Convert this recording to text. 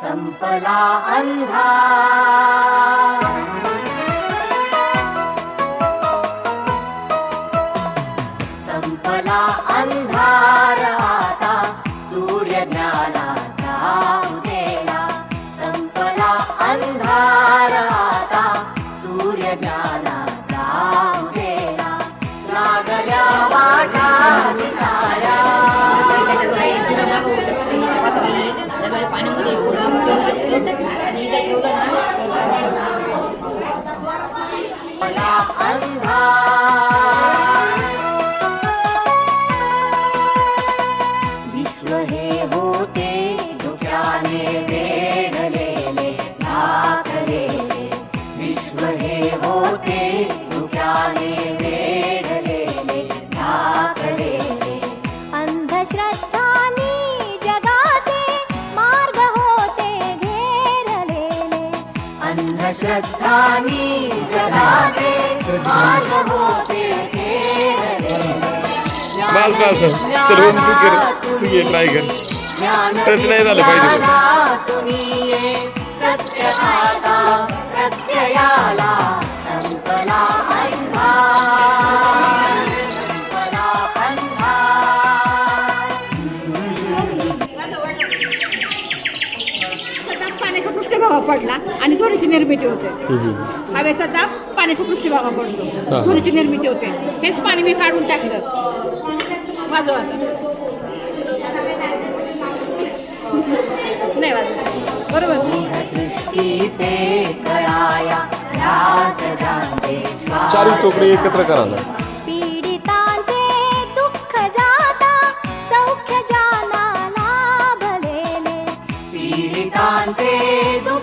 संपला अंधा संपला अंधार आता सूर्य ज्ञानाचा उदेला संपला अंधार आता विश्व हे होते धुक्याने वेढलेले झाकलेले विश्व हे होते धुक्याने अंधश्रद्धानी जगाचे मार्ग होते बस बस चलो तू कर तू ये ट्राई कर टच नाही झालं पाहिजे. पृष्ठभागावर पडला आणि ध्वनीची निर्मिती होते. हवेचा दाब पाण्याच्या पृष्ठभागावर हा. पडतो ध्वनीची निर्मिती होते. हेच पाणी मी काढून टाकलं. वाजव आता. नाही वाजव बरोबर. चारी तुकडे एकत्र करा Cante do